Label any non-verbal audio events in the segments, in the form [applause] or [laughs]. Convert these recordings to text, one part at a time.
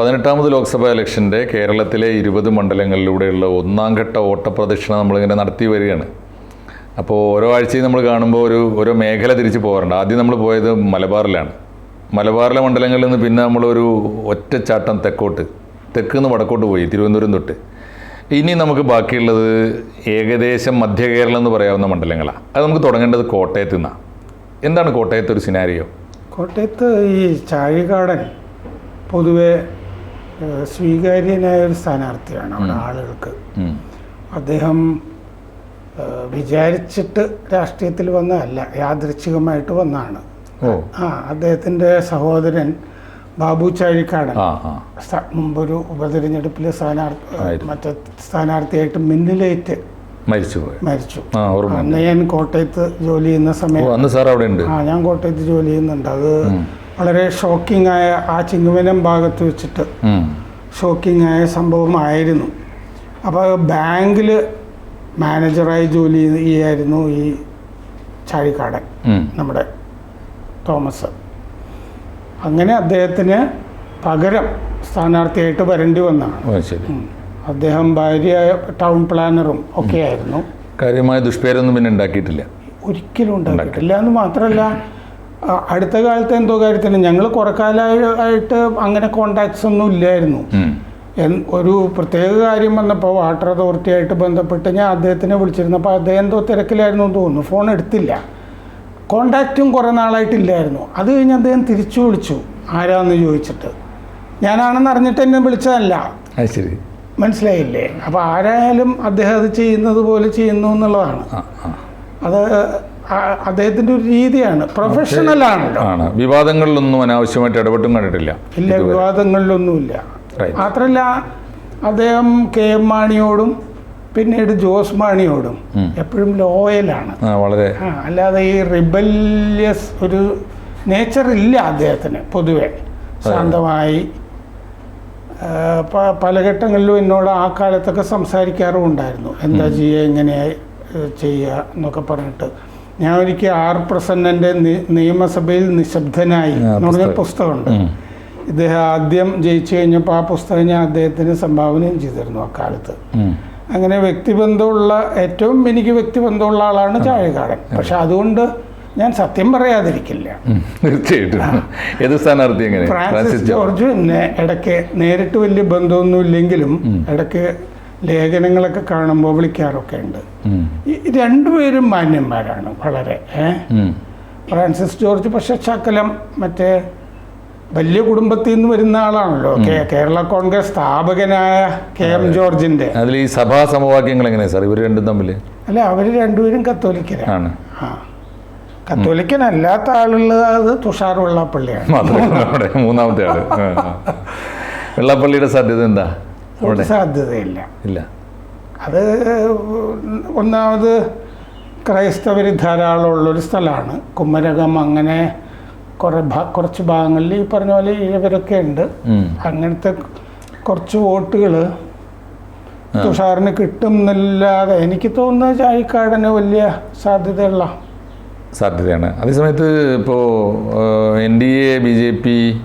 പതിനെട്ടാമത് ലോക്സഭാ ഇലക്ഷന്റെ കേരളത്തിലെ ഇരുപത് മണ്ഡലങ്ങളിലൂടെയുള്ള ഒന്നാം ഘട്ട ഓട്ടപ്രദക്ഷിണ നമ്മളിങ്ങനെ നടത്തി വരികയാണ്. അപ്പോൾ ഓരോ ആഴ്ചയും നമ്മൾ കാണുമ്പോൾ ഒരു ഓരോ മേഖല തിരിച്ച് പോകാറുണ്ട്. ആദ്യം നമ്മൾ പോയത് മലബാറിലാണ്. മലബാറിലെ മണ്ഡലങ്ങളിൽ നിന്ന് പിന്നെ നമ്മളൊരു ഒറ്റച്ചാട്ടം തെക്കോട്ട് തെക്ക് നിന്ന് വടക്കോട്ട് പോയി തിരുവനന്തപുരം തൊട്ട്. ഇനി നമുക്ക് ബാക്കിയുള്ളത് ഏകദേശം മധ്യ കേരളം എന്ന് പറയാവുന്ന മണ്ഡലങ്ങളാണ് അത് നമുക്ക് തുടങ്ങേണ്ടത് കോട്ടയത്ത് നിന്നാണ് എന്താണ് കോട്ടയത്തെ ഒരു സിനാരിയോ കോട്ടയത്ത് ഈ ചാഴികാടൻ പൊതുവെ സ്വീകാര്യനായ ഒരു സ്ഥാനാർത്ഥിയാണ് അവിടെ ആളുകൾക്ക്. അദ്ദേഹം വിചാരിച്ചിട്ട് രാഷ്ട്രീയത്തിൽ വന്നതല്ല യാദൃച്ഛികമായിട്ട് വന്നാണ്. ആ അദ്ദേഹത്തിന്റെ സഹോദരൻ ബാബു ചാഴിക്കാടൻ മുമ്പൊരു ഉപതെരഞ്ഞെടുപ്പിൽ സ്ഥാനാർത്ഥി. മറ്റേ സ്ഥാനാർത്ഥിയായിട്ട് മിന്നിലേറ്റ് മരിച്ചു. ഓർമ്മ അന്ന് ഞാൻ കോട്ടയത്ത് ജോലി ചെയ്യുന്ന ഓ സമയം അന്ന് സാർ അവിടെ ഉണ്ട്. ആ ഞാൻ കോട്ടയത്ത് ജോലി ചെയ്യുന്നുണ്ട്. അത്. വളരെ ഷോക്കിംഗ് ആയ ആ ചിങ്ങവനം ഭാഗത്ത് വെച്ചിട്ട്. ഷോക്കിംഗ് ആയ സംഭവമായിരുന്നു. അപ്പോൾ ബാങ്കിൽ മാനേജറായി ജോലി ചെയ്യായിരുന്നു ഈ ചാഴിക്കാടൻ നമ്മുടെ തോമസ്. അങ്ങനെ അദ്ദേഹത്തിന് പകരം സ്ഥാനാർത്ഥിയായിട്ട് വരേണ്ടി വന്നതാണ് ഉം. അദ്ദേഹം ഭാര്യ ടൗൺ പ്ലാനറും ഒക്കെ ആയിരുന്നു. കാര്യമായ ദുഷ്പേരൊന്നും പിന്നെ ഉണ്ടാക്കിയിട്ടില്ല. ഒരിക്കലും ഉണ്ടാക്കിയിട്ടില്ല. എന്ന് മാത്രമല്ല അടുത്ത കാലത്ത് എന്തോ കാര്യത്തിന് ഞങ്ങൾ കുറെ കാലമായിട്ട് അങ്ങനെ കോണ്ടാക്ട്സ് ഒന്നും ഇല്ലായിരുന്നു. ഒരു പ്രത്യേക കാര്യം വന്നപ്പോൾ വാട്ടർ അതോറിറ്റിയായിട്ട് ബന്ധപ്പെട്ട് ഞാൻ അദ്ദേഹത്തിനെ വിളിച്ചിരുന്നപ്പോൾ അദ്ദേഹം എന്തോ തിരക്കിലായിരുന്നു എന്ന് തോന്നുന്നു. ഫോൺ എടുത്തില്ല. കോണ്ടാക്റ്റും കുറേ നാളായിട്ടില്ലായിരുന്നു അത് കഴിഞ്ഞ് അദ്ദേഹം തിരിച്ചു വിളിച്ചു. ആരാന്ന് ചോദിച്ചിട്ട്. ഞാനാണെന്ന് അറിഞ്ഞിട്ട് എന്നെ വിളിച്ചതല്ല. ശരി. മനസ്സിലായില്ലേ? അപ്പോൾ ആരായാലും അദ്ദേഹം അത് ചെയ്യുന്നത് പോലെ ചെയ്യുന്നു എന്നുള്ളതാണ്. അത് അദ്ദേഹത്തിന്റെ ഒരു രീതിയാണ്. പ്രൊഫഷണൽ ആണല്ലോ. ആണ്. വിവാദങ്ങളിലൊന്നും അനാവശ്യമായിട്ട് ഇടപെട്ടും കണ്ടിട്ടില്ല ഇല്ല വിവാദങ്ങളിലൊന്നുമില്ല. മാത്രല്ല മാത്രമല്ല അദ്ദേഹം കെ എം മാണിയോടും പിന്നീട് ജോസ് മാണിയോടും എപ്പോഴും ലോയലാണ് വളരെ. അല്ലാതെ ഈ റിബല്യസ് ഒരു നേച്ചർ ഇല്ല അദ്ദേഹത്തിന് പൊതുവെ. ശാന്തമായി പല ഘട്ടങ്ങളിലും എന്നോട് ആ കാലത്തൊക്കെ സംസാരിക്കാറും ഉണ്ടായിരുന്നു. എന്താ ചെയ്യുക എങ്ങനെ ചെയ്യുക എന്നൊക്കെ പറഞ്ഞിട്ട്. ഞാൻ ഒരിക്കൽ ആർ പ്രസന്നന്റെ നിയമസഭയിൽ നിശബ്ദനായി എന്ന് പറഞ്ഞ പുസ്തകമുണ്ട്. ഇദ്ദേഹം ആദ്യം ജയിച്ചു കഴിഞ്ഞപ്പോൾ ആ പുസ്തകം ഞാൻ അദ്ദേഹത്തിന് സംഭാവനയും ചെയ്തിരുന്നു അക്കാലത്ത്. അങ്ങനെ വ്യക്തിബന്ധമുള്ള ഏറ്റവും എനിക്ക് വ്യക്തിബന്ധമുള്ള ആളാണ് ചാഴികാടൻ പക്ഷെ അതുകൊണ്ട് ഞാൻ സത്യം പറയാതിരിക്കില്ല. ഉം. തീർച്ചയായിട്ടും. ഏത് സ്ഥാനാർത്ഥി ഫ്രാൻസിസ് ജോർജ് എന്നെ ഇടയ്ക്ക് നേരിട്ട് വലിയ ബന്ധമൊന്നുമില്ലെങ്കിലും ഇടയ്ക്ക് ലേഖനങ്ങളൊക്കെ കാണുമ്പോൾ വിളിക്കാറൊക്കെ ഉണ്ട് രണ്ടുപേരും മാന്യന്മാരാണ് വളരെ ഫ്രാൻസിസ് ജോർജ് പക്ഷെ ശകലം മറ്റേ വലിയ കുടുംബത്തിൽ നിന്ന് വരുന്ന ആളാണല്ലോ. കേരള കോൺഗ്രസ് സ്ഥാപകനായ കെ എം ജോർജിന്റെ അതിൽ ഈ സഭാ സമവാക്യങ്ങൾ എങ്ങനെയാണ് സാർ? ഇവർ രണ്ടും തമ്മിൽ? അല്ല അവർ രണ്ടുപേരും കത്തോലിക്കരാണ് ആ. കത്തോലിക്കനല്ലാത്ത ആളുള്ളത് അത് തുഷാർ വെള്ളാപ്പള്ളിയാണ്. മൂന്നാമത്തെ ആൾ. വെള്ളാപ്പള്ളിയുടെ സാധ്യത എന്താ? അവിടെ? സാധ്യതയില്ല. ഇല്ല. അത് ഒന്നാമത് ക്രൈസ്തവർ ധാരാളമുള്ളൊരു സ്ഥലമാണ്. കുമരകം അങ്ങനെ കുറേ കുറച്ച് ഭാഗങ്ങളിൽ ഈ പറഞ്ഞ പോലെ ഇവരൊക്കെ ഉണ്ട്. അങ്ങനത്തെ കുറച്ച് വോട്ടുകൾ തുഷാറിന് കിട്ടും എന്നല്ലാതെ എനിക്ക് തോന്നുന്നത് ചായക്കാടന് വലിയ സാധ്യതയുള്ള സാധ്യതയാണ്. അതേസമയത്ത് ഇപ്പോൾ N D A B J P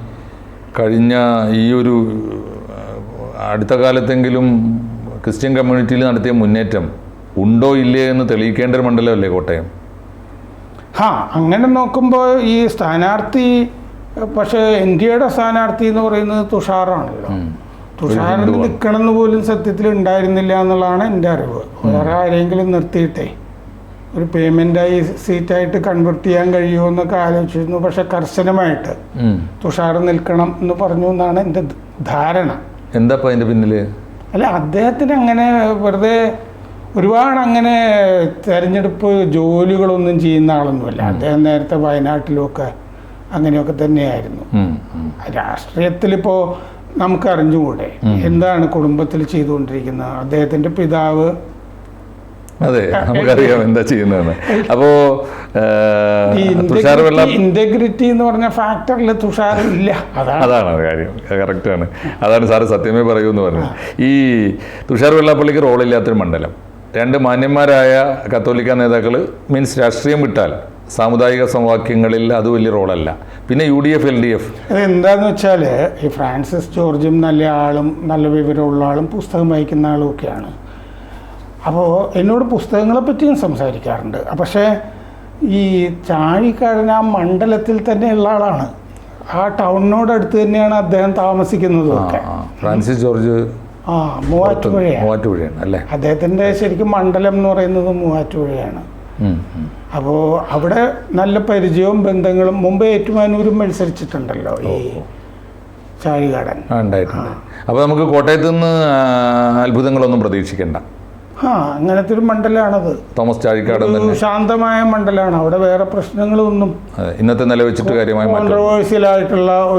കഴിഞ്ഞ ഈ ഒരു അടുത്ത കാലത്തെങ്കിലും ക്രിസ്ത്യൻ കമ്മ്യൂണിറ്റിയിൽ നടത്തിയ മുന്നേറ്റം ഉണ്ടോ ഇല്ലേ എന്ന് തെളിയിക്കേണ്ട ഒരു മണ്ഡലമല്ലേ കോട്ടയം? ഹാ അങ്ങനെ നോക്കുമ്പോൾ ഈ സ്ഥാനാർത്ഥി പക്ഷേ ഇന്ത്യയുടെ സ്ഥാനാർത്ഥി എന്ന് പറയുന്നത് തുഷാറാണല്ലോ. തുഷാറിന് നിൽക്കണമെന്ന് നിൽക്കണം എന്ന് പോലും സത്യത്തിൽ ഉണ്ടായിരുന്നില്ല എന്നുള്ളതാണ് എന്റെ അറിവ്. വേറെ ആരെങ്കിലും നിർത്തിയിട്ടേ ഒരു പേയ്മെന്റായി സീറ്റായിട്ട് കൺവെർട്ട് ചെയ്യാൻ കഴിയുമോ എന്നൊക്കെ ആലോചിച്ചിരുന്നു. പക്ഷെ കർശനമായിട്ട്. തുഷാർ നിൽക്കണം എന്ന് പറഞ്ഞു എന്നാണ് എന്റെ ധാരണ. എന്താ അതിന്റെ അതിന്റെ പിന്നിൽ അല്ല അദ്ദേഹത്തിന് അങ്ങനെ വെറുതെ ഒരുപാട് അങ്ങനെ തെരഞ്ഞെടുപ്പ് ജോലികളൊന്നും ചെയ്യുന്ന ആളൊന്നുമല്ല. അദ്ദേഹം നേരത്തെ വയനാട്ടിലുമൊക്കെ അങ്ങനെയൊക്കെ തന്നെയായിരുന്നു. രാഷ്ട്രീയത്തിലിപ്പോൾ നമുക്ക് അറിഞ്ഞുകൂടെ എന്താണ് കുടുംബത്തിൽ ചെയ്തുകൊണ്ടിരിക്കുന്നത്. അദ്ദേഹത്തിന്റെ പിതാവ് അതെ [laughs] നമുക്കറിയാം എന്താ ചെയ്യുന്നതെന്ന്. അപ്പോ ഈ തുഷാർ വെള്ള ഇന്റഗ്രിറ്റി എന്ന് പറഞ്ഞ ഫാക്ടറിൽ തുഷാർ ഇല്ല അതാണ്. അതാണ് അത് കാര്യം. ആണ്. അതാണ് സാറ് സത്യമേ പറയൂ എന്ന് പറഞ്ഞത്. ഈ തുഷാർ വെള്ളാപ്പള്ളിക്ക് റോളില്ലാത്തൊരു മണ്ഡലം. രണ്ട് മാന്യന്മാരായ കത്തോലിക്ക നേതാക്കൾ മീൻസ് രാഷ്ട്രീയം വിട്ടാൽ സാമുദായിക സമവാക്യങ്ങളിൽ അത് വലിയ റോളല്ല പിന്നെ U D F L D F. എന്താന്ന് വെച്ചാൽ ഈ ഫ്രാൻസിസ് ജോർജും നല്ല ആളും നല്ല വിവരമുള്ള ആളും പുസ്തകം വായിക്കുന്ന ആളും ഒക്കെയാണ്. അപ്പോൾ എന്നോട് പുസ്തകങ്ങളെ പറ്റിയും സംസാരിക്കാറുണ്ട് പക്ഷേ ഈ ചാഴിക്കാടൻ ആ മണ്ഡലത്തിൽ തന്നെയുള്ള ആളാണ്. ആ ടൗണിനോട് അടുത്ത് തന്നെയാണ് അദ്ദേഹം താമസിക്കുന്നത് ഫ്രാൻസിസ് ജോർജ് ആ മൂവാറ്റുപുഴയാണ്. മൂവാറ്റുപുഴയാണ് അല്ലേ? അദ്ദേഹത്തിന്റെ ശരിക്കും മണ്ഡലം എന്ന് പറയുന്നത് മൂവാറ്റുപുഴയാണ്. അപ്പോൾ അവിടെ നല്ല പരിചയവും ബന്ധങ്ങളും മുമ്പ് ഏറ്റുമാനൂരും മത്സരിച്ചിട്ടുണ്ടല്ലോ ഈ ചാഴികാടൻ. ഉണ്ടായിട്ടുണ്ട്. അപ്പോൾ നമുക്ക് കോട്ടയത്ത് നിന്ന് അത്ഭുതങ്ങളൊന്നും പ്രതീക്ഷിക്കേണ്ട. ആ അങ്ങനത്തെ ഒരു മണ്ഡലമാണത് തോമസ് ചാഴിക്കാട് ശാന്തമായ മണ്ഡലമാണ് അവിടെ വേറെ പ്രശ്നങ്ങളൊന്നും ഇന്നത്തെ നില വെച്ചിട്ട് കാര്യമായി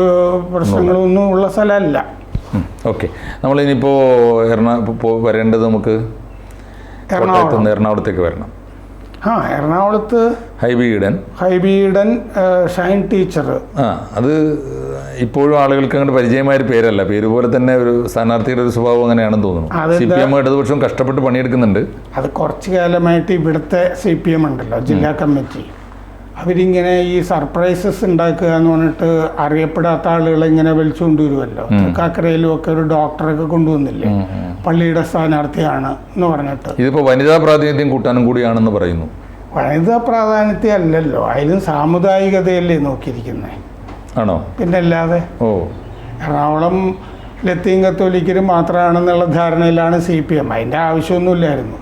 ഏഹ്, പ്രശ്നങ്ങളൊന്നും ഉള്ള സ്ഥലമല്ല. ഓക്കെ. നമ്മൾ ഇനിയിപ്പോ എറണാകുളം വരേണ്ടത് നമുക്ക് എറണാകുളത്ത് എറണാകുളം. എറണാകുളത്തേക്ക് വരണം. ആ എറണാകുളത്ത് ഹൈബി ഈഡൻ. ഹൈബീഡൻ ഈഡൻ ഷൈൻ ടീച്ചർ ആ അത് ഇപ്പോഴും ആളുകൾക്ക് അങ്ങോട്ട് പരിചയമായ ഒരു പേരല്ല. പേര് പോലെ തന്നെ ഒരു സ്ഥാനാർത്ഥിയുടെ ഒരു സ്വഭാവം അങ്ങനെയാണെന്ന് തോന്നുന്നു? സി പി എം ഇടതുപക്ഷം കഷ്ടപ്പെട്ട് പണിയെടുക്കുന്നുണ്ട്. അത് കുറച്ചു കാലമായിട്ട് ഇവിടുത്തെ സി പി എം ഉണ്ടല്ലോ ജില്ലാ കമ്മിറ്റി. അവരിങ്ങനെ ഈ സർപ്രൈസസ് ഉണ്ടാക്കുക എന്ന് പറഞ്ഞിട്ട് അറിയപ്പെടാത്ത ആളുകളെ ഇങ്ങനെ വിളിച്ചുകൊണ്ടുവരുമല്ലോ തൃക്കാക്കരയിലും ഒക്കെ ഒരു ഡോക്ടറൊക്കെ കൊണ്ടുവന്നില്ലേ? പള്ളിയുടെ സ്ഥാനാർത്ഥിയാണ് എന്ന് പറഞ്ഞിട്ട്. ഇതിപ്പോൾ വനിതാ പ്രാതിനിധ്യം കൂട്ടാനും കൂടിയാണെന്ന് പറയുന്നു. വനിതാ പ്രാധാന്യത്തെ അല്ലല്ലോ അതിലും സാമുദായികതയല്ലേ നോക്കിയിരിക്കുന്നത് ആണോ? പിന്നെ അല്ലാതെ ഓ. എറണാകുളം ലത്തീൻ കത്തോലിക്കര് മാത്രമാണെന്നുള്ള ധാരണയിലാണ് സി പി എം. അതിന്റെ ആവശ്യമൊന്നുമില്ലായിരുന്നു.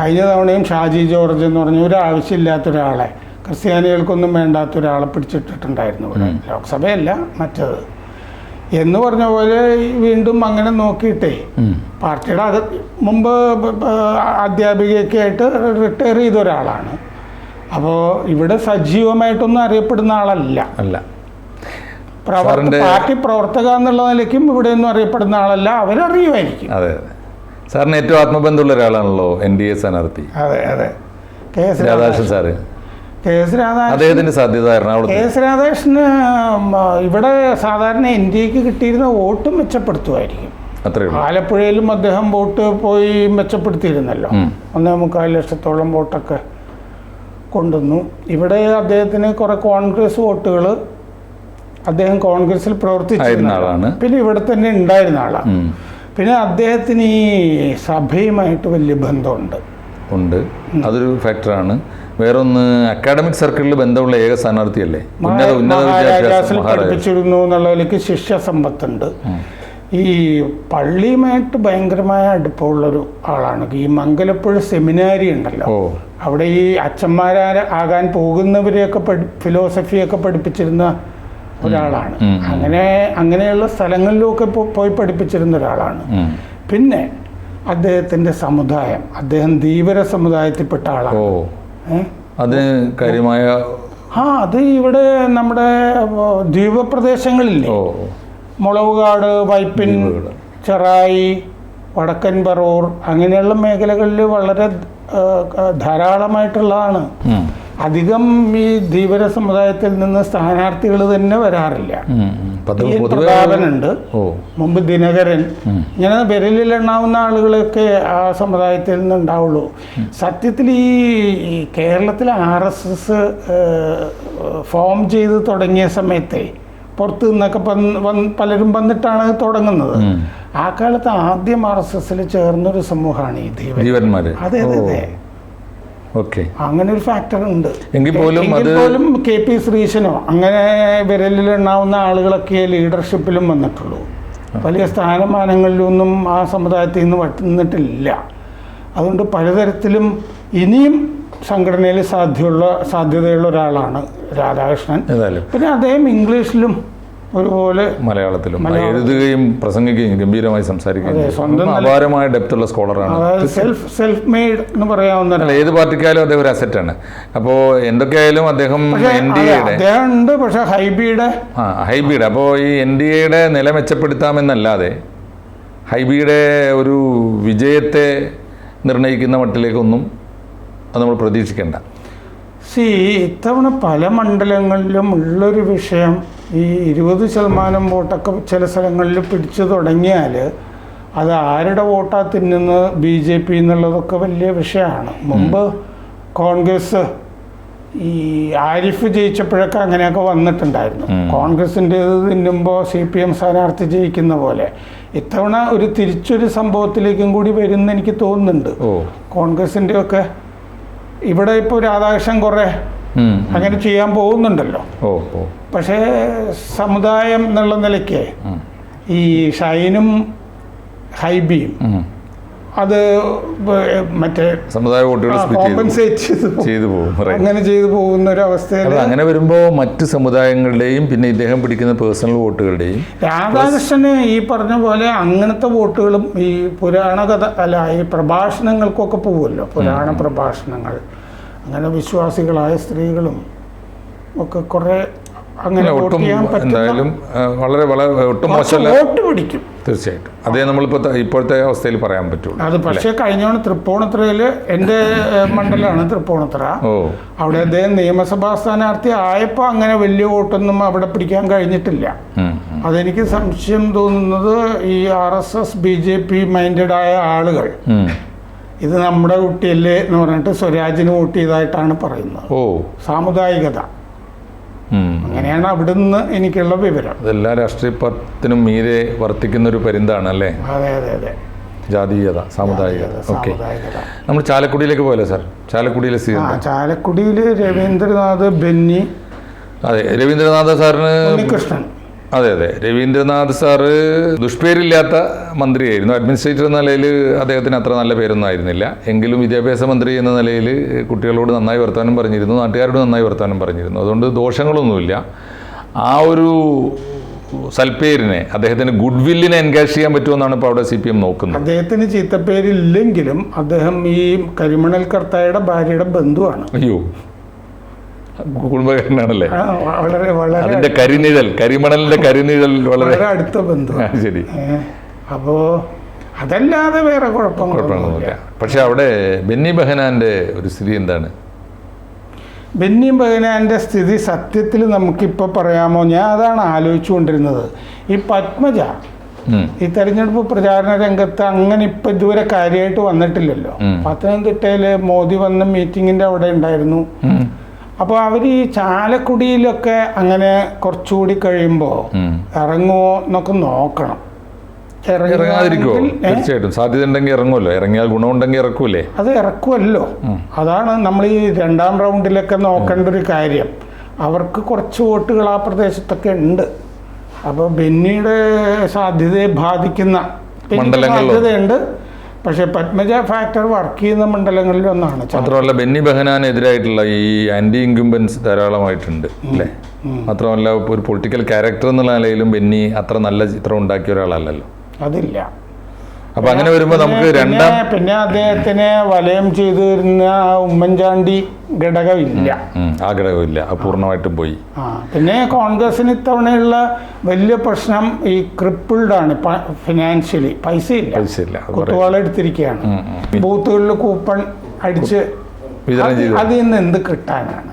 കഴിഞ്ഞ തവണയും ഷാജി ജോർജ് എന്ന് പറഞ്ഞ ഒരു ആവശ്യമില്ലാത്ത ഒരാളെ ക്രിസ്ത്യാനികൾക്കൊന്നും വേണ്ടാത്ത ഒരാളെ പിടിച്ചിട്ടിട്ടുണ്ടായിരുന്നു ഇവിടെ. ലോക്സഭയല്ല മറ്റത്. എന്ന് പറഞ്ഞ പോലെ വീണ്ടും അങ്ങനെ നോക്കിയിട്ടേ. പാർട്ടിയുടെ അക മുമ്പ് അധ്യാപികയൊക്കെ ആയിട്ട് റിട്ടയർ ചെയ്ത ഒരാളാണ് അപ്പോൾ ഇവിടെ സജീവമായിട്ടൊന്നും അറിയപ്പെടുന്ന ആളല്ല. അല്ല. പാർട്ടി പ്രവർത്തക എന്നുള്ള നിലയ്ക്കും ഇവിടെ ഒന്നും അറിയപ്പെടുന്ന ആളല്ല അവരറിയുമായിരിക്കും. അതെ അതെ. സാറിന് ഏറ്റവും ആത്മബന്ധമുള്ള ഒരാളാണല്ലോ എൻ ഡി എ സ്ഥാനാർത്ഥി. അതെ അതെ. K S Radhakrishnan sir. K S Radhakrishnan അദ്ദേഹത്തിന്റെ സാധ്യത കെ എറണാകുളത്ത് എസ് രാധാകൃഷ്ണന് ഇവിടെ സാധാരണ എൻ ഡി എക്ക് കിട്ടിയിരുന്ന വോട്ട് മെച്ചപ്പെടുത്തുമായിരിക്കും. ആലപ്പുഴയിലും അദ്ദേഹം വോട്ട് പോയി മെച്ചപ്പെടുത്തിയിരുന്നല്ലോ. ഒന്നേ മുക്കാൽ ലക്ഷത്തോളം വോട്ടൊക്കെ കൊണ്ടുവന്നു. ഇവിടെ അദ്ദേഹത്തിന് കുറെ കോൺഗ്രസ് വോട്ടുകൾ അദ്ദേഹം കോൺഗ്രസിൽ പ്രവർത്തിച്ചിരുന്ന ആളാണ്. പിന്നെ ഇവിടെ തന്നെ ഉണ്ടായിരുന്ന ആളാണ്. പിന്നെ അദ്ദേഹത്തിന് ഈ സഭയുമായിട്ട് വലിയ ബന്ധമുണ്ട്. ഉണ്ട്. അതൊരു ഫാക്ടറാണ് വേറൊന്ന് അക്കാഡമിക് സർക്കിളിൽ ബന്ധമുള്ള ഏക സ്ഥാനാർത്ഥിയല്ലേ? ഉന്നത വിദ്യാഭ്യാസം പഠിപ്പിച്ചിരുന്നു എന്നുള്ളതിലേക്ക് ശിഷ്യ സമ്പത്തുണ്ട് ഈ പള്ളിയുമായിട്ട് ഭയങ്കരമായ അടുപ്പമുള്ളൊരു ആളാണ്. ഈ മംഗലപ്പുഴ സെമിനാരി ഉണ്ടല്ലോ. അവിടെ ഈ അച്ഛന്മാരാകാൻ പോകുന്നവരെയൊക്കെ ഫിലോസഫിയൊക്കെ പഠിപ്പിച്ചിരുന്ന ഒരാളാണ്. അങ്ങനെ അങ്ങനെയുള്ള സ്ഥലങ്ങളിലൊക്കെ പോയി പഠിപ്പിച്ചിരുന്ന ഒരാളാണ്. പിന്നെ അദ്ദേഹത്തിന്റെ സമുദായം അദ്ദേഹം ധീവര സമുദായത്തിൽപ്പെട്ട ആളാണ്. ഏ? അതിന് കാര്യമായ ആ അത് ഇവിടെ നമ്മുടെ ദ്വീപ ദ്വീപപ്രദേശങ്ങളില്ലേ? മുളവുകാട് വൈപ്പിൻ. ചെറായി വടക്കൻ പറൂർ അങ്ങനെയുള്ള മേഖലകളിൽ വളരെ ധാരാളമായിട്ടുള്ളതാണ്. അധികം ഈ ധീവര സമുദായത്തിൽ നിന്ന് സ്ഥാനാർത്ഥികൾ തന്നെ വരാറില്ല. പ്രതാപനുണ്ട്. ഓ. മുമ്പ് ദിനകരൻ. ഇങ്ങനെ വിരലിൽ എണ്ണാവുന്ന ആളുകളൊക്കെ ആ സമുദായത്തിൽ നിന്ന് ഉണ്ടാവുള്ളൂ സത്യത്തിൽ ഈ കേരളത്തിലെ ആർ എസ് എസ് ഫോം ചെയ്ത് തുടങ്ങിയ സമയത്തെ പുറത്ത് നിന്നൊക്കെ വന്ന് വന്ന് പലരും വന്നിട്ടാണ് തുടങ്ങുന്നത്. ആ കാലത്ത് ആദ്യം ആർ എസ് എസിൽ ചേർന്നൊരു സമൂഹമാണ് ഈ ധീവൻ അതെ അതെ അതെ. ഓക്കെ അങ്ങനെ ഒരു ഫാക്ടർ ഉണ്ട്. എങ്കിൽ പോലും പോലും കെ പി ശ്രീശനോ അങ്ങനെ വിരലിൽ എണ്ണാവുന്ന ആളുകളൊക്കെ ലീഡർഷിപ്പിലും വന്നിട്ടുള്ളൂ. വലിയ സ്ഥാനമാനങ്ങളിലൊന്നും ആ സമുദായത്തിൽ നിന്ന് വട്ടുന്നിട്ടില്ല അതുകൊണ്ട് പലതരത്തിലും ഇനിയും സംഘടനയിൽ സാധ്യമുള്ള സാധ്യതയുള്ള ഒരാളാണ് രാധാകൃഷ്ണൻ. പിന്നെ അദ്ദേഹം ഇംഗ്ലീഷിലും ഒരുപോലെ മലയാളത്തിലും. എഴുതുകയും പ്രസംഗിക്കുകയും ഗംഭീരമായി സംസാരിക്കുകയും. സ്വന്തം അപാരമായ ഡെപ്തുള്ള സ്കോളറാണ് സെൽഫ് സെൽഫ് മെയ്ഡ് എന്ന് പറയാവുന്ന ഏത് പാർട്ടിക്കായാലും അദ്ദേഹം ഒരു അസറ്റാണ് അപ്പോൾ എന്തൊക്കെയായാലും അദ്ദേഹം എൻ ഡി എയുടെ ഉണ്ട് പക്ഷേ ഹൈബിയുടെ ആ ഹൈബിയുടെ. അപ്പോൾ ഈ എൻ ഡി എയുടെ നില മെച്ചപ്പെടുത്താമെന്നല്ലാതെ ഹൈബിയുടെ ഒരു വിജയത്തെ നിർണയിക്കുന്ന മട്ടിലേക്കൊന്നും അത് നമ്മൾ പ്രതീക്ഷിക്കേണ്ട. സി ഇത്തവണ പല മണ്ഡലങ്ങളിലും ഉള്ളൊരു വിഷയം ഈ ഇരുപത് ശതമാനം വോട്ടൊക്കെ ചില സ്ഥലങ്ങളിൽ പിടിച്ചു തുടങ്ങിയാൽ അത് ആരുടെ വോട്ടാ തിന്നുന്നത് ബി ജെ പി എന്നുള്ളതൊക്കെ വലിയ വിഷയമാണ് മുമ്പ് കോൺഗ്രസ് ഈ ആരിഫ് ജയിച്ചപ്പോഴൊക്കെ അങ്ങനെയൊക്കെ വന്നിട്ടുണ്ടായിരുന്നു. കോൺഗ്രസിന്റെ തിന്നുമ്പോൾ സി പി എം സ്ഥാനാർത്ഥി ജയിക്കുന്ന പോലെ ഇത്തവണ ഒരു തിരിച്ചൊരു സംഭവത്തിലേക്കും കൂടി വരുമെന്ന് എനിക്ക് തോന്നുന്നുണ്ട് കോൺഗ്രസിന്റെയൊക്കെ കോൺഗ്രസിന്റെ ഒക്കെ ഇവിടെ ഇപ്പോൾ രാധാകൃഷ്ണൻ കുറേ. അങ്ങനെ ചെയ്യാൻ പോകുന്നുണ്ടല്ലോ. പക്ഷേ സമുദായം എന്നുള്ള നിലയ്ക്ക് ഈ ഷൈനും ഹൈബിയും അത് മറ്റേ സമുദായ വോട്ടുകൾ ചെയ്തു പോകും. അങ്ങനെ ചെയ്തു പോകുന്ന ഒരു അവസ്ഥയിൽ അങ്ങനെ വരുമ്പോ മറ്റ് സമുദായങ്ങളുടെയും പിന്നെ ഇദ്ദേഹം പിടിക്കുന്ന പേഴ്സണൽ വോട്ടുകളുടെയും രാധാകൃഷ്ണന് ഈ പറഞ്ഞ പോലെ അങ്ങനത്തെ വോട്ടുകളും ഈ പുരാണ കഥ അല്ല ഈ പ്രഭാഷണങ്ങൾക്കൊക്കെ പോവുമല്ലോ. പുരാണ പ്രഭാഷണങ്ങൾ. അങ്ങനെ വിശ്വാസികളായ സ്ത്രീകളും ഒക്കെ കുറേ അങ്ങനെ ഒട്ടും എന്തായാലും വളരെ വളരെ ഒട്ടും മോശമല്ല. വോട്ട് പിടിക്കും. തീർച്ചയായിട്ടും. അതേ നമ്മളിപ്പോൾ ഇപ്പോഴത്തെ അവസ്ഥയിൽ പറയാൻ പറ്റുള്ളൂ അത് പക്ഷേ കഴിഞ്ഞോണം തൃപ്പൂണിത്തുറയിൽ എന്റെ മണ്ഡലമാണ് തൃപ്പൂണിത്തറ. ഓ. അവിടെ അദ്ദേഹം നിയമസഭാ സ്ഥാനാർത്ഥി ആയപ്പോൾ അങ്ങനെ വലിയ വോട്ടൊന്നും അവിടെ പിടിക്കാൻ കഴിഞ്ഞിട്ടില്ല. അതെനിക്ക് സംശയം തോന്നുന്നത് ഈ R S S B J P minded ആയ ആളുകൾ. ഇത് നമ്മുടെ കുട്ടിയല്ലേ എന്ന് പറഞ്ഞിട്ട് സ്വരാജിന് വോട്ട് ചെയ്തതായിട്ടാണ് പറയുന്നത്. ഓ. സാമുദായികത. അങ്ങനെയാണ് അങ്ങനെയാണ് അവിടുന്ന് എനിക്കുള്ള വിവരം. അതെല്ലാ രാഷ്ട്രീയത്തിനും മീരെ വർത്തിക്കുന്ന ഒരു പരിന്താണ് അല്ലേ അതെ അതെ അതെ. ജാതീയത സാമുദായികത. ഓക്കെ. നമ്മൾ ചാലക്കുടിയിലേക്ക് പോയല്ലോ സാർ. ചാലക്കുടിയിലെ എന്താ? ചാലക്കുടിയിൽ രവീന്ദ്രനാഥ് ബെന്നി അതെ രവീന്ദ്രനാഥ് സാറിന് ഉണ്ണികൃഷ്ണൻ. അതെ അതെ. രവീന്ദ്രനാഥ് സാറ് ദുഷ്പേരില്ലാത്ത മന്ത്രിയായിരുന്നു. അഡ്മിനിസ്ട്രേറ്റർ എന്ന നിലയിൽ അദ്ദേഹത്തിന് അത്ര നല്ല പേരൊന്നും ആയിരുന്നില്ല. എങ്കിലും വിദ്യാഭ്യാസ മന്ത്രി എന്ന നിലയിൽ കുട്ടികളോട് നന്നായി വർത്തമാനം പറഞ്ഞിരുന്നു. നാട്ടുകാരോട് നന്നായി വർത്തമാനം പറഞ്ഞിരുന്നു. അതുകൊണ്ട് ദോഷങ്ങളൊന്നുമില്ല. ആ ഒരു സൽപ്പേരിനെ അദ്ദേഹത്തിന് ഗുഡ് വില്ലിനെ എൻകാഷ് ചെയ്യാൻ പറ്റുമെന്നാണ് ഇപ്പോൾ അവിടെ സി പി എം നോക്കുന്നത്. അദ്ദേഹത്തിന് ചീത്തപ്പേരില്ലെങ്കിലും അദ്ദേഹം ഈ കരിമണൽ കർത്തായുടെ ഭാര്യയുടെ ബന്ധുവാണ്. അയ്യോ. കുടുംബക്കാരനാണല്ലേ വളരെ വളരെ അതിന്റെ കരിനിഴൽ കരിമണലിന്റെ [laughs] കരിനിഴൽ വളരെ അടുത്ത ബന്ധം ശരി. അപ്പോ അതല്ലാതെ വേറെ കുഴപ്പമൊന്നുമില്ല പക്ഷെ അവിടെ ബെന്നി ബഹനാന്റെ ഒരു സ്ഥിതി എന്താണ്? ബെന്നി ബഹനാന്റെ സ്ഥിതി സത്യത്തിൽ നമുക്കിപ്പോൾ പറയാമോ? ഞാൻ അതാണ് ആലോചിച്ചുകൊണ്ടിരുന്നത്. ഈ പത്മജ ഈ തെരഞ്ഞെടുപ്പ് പ്രചാരണ രംഗത്ത് അങ്ങനെ ഇപ്പൊ ഇതുവരെ കാര്യമായിട്ട് വന്നിട്ടില്ലല്ലോ. പത്തനംതിട്ടയിൽ മോദി വന്ന മീറ്റിങ്ങിന്റെ അവിടെ ഉണ്ടായിരുന്നു. അപ്പോൾ അവർ ഈ ചാലക്കുടിയിലൊക്കെ അങ്ങനെ കുറച്ചുകൂടി കഴിയുമ്പോൾ ഇറങ്ങുമോ എന്നൊക്കെ നോക്കണം. ഇറങ്ങാതിരിക്കുമോ തീർച്ചയായിട്ടും. സാധ്യത ഉണ്ടെങ്കിൽ ഇറങ്ങുമല്ലോ ഇറങ്ങിയാൽ ഗുണമുണ്ടെങ്കിൽ ഇറക്കൂലേ? അത് ഇറക്കുമല്ലോ അതാണ് നമ്മൾ ഈ രണ്ടാം റൗണ്ടിലൊക്കെ നോക്കേണ്ട ഒരു കാര്യം. അവർക്ക് കുറച്ച് വോട്ടുകൾ ആ പ്രദേശത്തൊക്കെ ഉണ്ട്. അപ്പോൾ ബെന്നിയുടെ സാധ്യതയെ ബാധിക്കുന്ന? സാധ്യതയുണ്ട്. പക്ഷേ പത്മജ ഫാക്ടർ വർക്ക് ചെയ്യുന്ന മണ്ഡലങ്ങളിൽ ഒന്നാണ് മാത്രമല്ല ബെന്നി ബഹനാനെതിരായിട്ടുള്ള ഈ ആന്റി ഇൻകുംബൻസ് ധാരാളമായിട്ടുണ്ട് അല്ലേ? മാത്രമല്ല ഒരു പൊളിറ്റിക്കൽ ക്യാരക്ടർ എന്നുള്ള നിലയിലും ബെന്നി അത്ര നല്ല ചിത്രം ഉണ്ടാക്കിയ ഒരാളല്ലല്ലോ. അതില്ല. അപ്പൊ അങ്ങനെ വരുമ്പോ നമുക്ക് രണ്ടാം പിന്നെ അദ്ദേഹത്തിനെ വലയം ചെയ്തിരുന്ന ആ ഉമ്മൻചാണ്ടി ഘടകമില്ല. ആ ഘടകമില്ല. പൂർണമായിട്ടും പോയി. പിന്നെ കോൺഗ്രസിന് ഇത്തവണയുള്ള വലിയ പ്രശ്നം ഈ ക്രിപ്പിൾഡ് ആണ് ഫിനാൻഷ്യലി പൈസ ഇല്ല. പൈസ ഇല്ല. കുത്തുവാള എടുത്തിരിക്കുകയാണ്. ബൂത്തുകളിൽ കൂപ്പൺ അടിച്ച് അതിൽ നിന്ന് എന്ത് കിട്ടാനാണ്?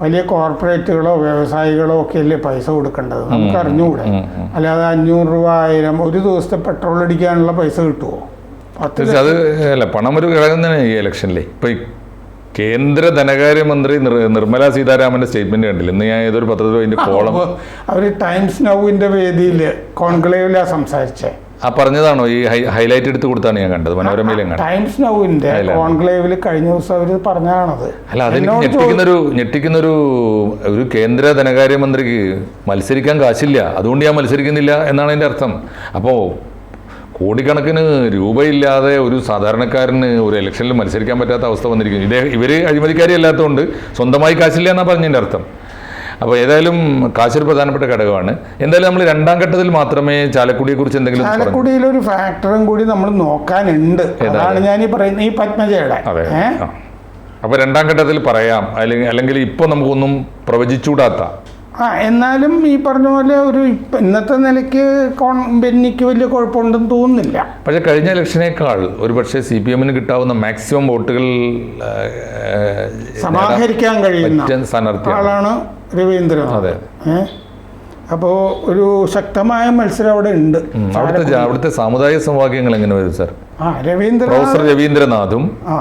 വലിയ കോർപ്പറേറ്റുകളോ വ്യവസായികളോ ഒക്കെ അല്ലേ പൈസ കൊടുക്കേണ്ടത്? നമുക്ക് അറിഞ്ഞുകൂടെ. അല്ലാതെ അഞ്ഞൂറ് രൂപ ആയിരം ഒരു ദിവസത്തെ പെട്രോൾ അടിക്കാനുള്ള പൈസ കിട്ടുമോ അത് അല്ല പണം ഒരു ഘടകം തന്നെ ഈ ഇലക്ഷനിലെ. ഇപ്പൊ കേന്ദ്ര ധനകാര്യമന്ത്രി നിർ- നിർമ്മല സീതാരാമന്റെ സ്റ്റേറ്റ്മെന്റ് കണ്ടില്ല? ഇന്ന് ഞാൻ ഏതൊരു പത്രത്തിൽ അതിന്റെ [laughs] കോളം അവർ ടൈംസ് നൗവിന്റെ വേദിയിൽ കോൺക്ലേവിലാണ് സംസാരിച്ചേ. ആ പറഞ്ഞതാണോ? ഈ ഹൈലൈറ്റ് എടുത്ത് കൊടുത്താണ് ഞാൻ കണ്ടത് മനോരമയിലും ടൈംസ് നൗവിന്റെ കോൺക്ലേവിൽ കോൺക്ലേവിൽ കഴിഞ്ഞ ദിവസം അവർ പറഞ്ഞാണത് അല്ല അതെനിക്ക് എന്നോട് ഞെട്ടിക്കുന്നൊരു ഞെട്ടിക്കുന്നൊരു ഒരു കേന്ദ്ര ധനകാര്യമന്ത്രിക്ക് മത്സരിക്കാൻ കാശില്ല അതുകൊണ്ട് ഞാൻ മത്സരിക്കുന്നില്ല എന്നാണ് എന്റെ അർത്ഥം. അപ്പോൾ കോടിക്കണക്കിന് രൂപയില്ലാതെ ഒരു സാധാരണക്കാരന് ഒരു ഇലക്ഷനിൽ മത്സരിക്കാൻ പറ്റാത്ത അവസ്ഥ വന്നിരിക്കുന്നു. ഇതേ ഇവർ അഴിമതിക്കാരി അല്ലാത്തതുകൊണ്ട് സ്വന്തമായി കാശില്ല എന്നാണ് പറഞ്ഞതിന്റെ അർത്ഥം. അപ്പോൾ ഏതായാലും കാശ് ഒരു പ്രധാനപ്പെട്ട ഘടകമാണ്. എന്തായാലും നമ്മൾ രണ്ടാം ഘട്ടത്തിൽ മാത്രമേ ചാലക്കുടിയെ കുറിച്ച് എന്തെങ്കിലും ചാലക്കുടിയിൽ ഒരു ഫാക്ടറും കൂടി നമ്മൾ നോക്കാനുണ്ട്. അതാണ് ഞാൻ ഈ പറയുന്നത് ഈ പത്മജയുടെ. അതെ അപ്പൊ അപ്പോൾ രണ്ടാം ഘട്ടത്തിൽ പറയാം. അല്ലെങ്കിൽ അല്ലെങ്കിൽ ഇപ്പോൾ നമുക്കൊന്നും പ്രവചിച്ചൂടാത്ത ആ എന്നാലും ഈ പറഞ്ഞ പോലെ ഒരു ഇപ്പ- ഇന്നത്തെ നിലയ്ക്ക് കോൺ ബെന്നിക്ക് വലിയ കുഴപ്പമുണ്ടെന്ന് തോന്നുന്നില്ല. പക്ഷേ കഴിഞ്ഞ ഇലക്ഷനേക്കാൾ ഒരുപക്ഷെ സി പി എമ്മിന് കിട്ടാവുന്ന മാക്സിമം വോട്ടുകൾ സമാഹരിക്കാൻ കഴിയുന്ന ആളാണ് രവീന്ദ്രൻ. അതെ. അപ്പോൾ ഒരു ശക്തമായ മത്സരം അവിടെ ഉണ്ട്. അവിടുത്തെ അവിടുത്തെ സാമുദായിക സമവാക്യങ്ങൾ എങ്ങനെ വരും സർ? ആ രവീന്ദ്രൻ പ്രൊഫസർ രവീന്ദ്രനാഥും ആ.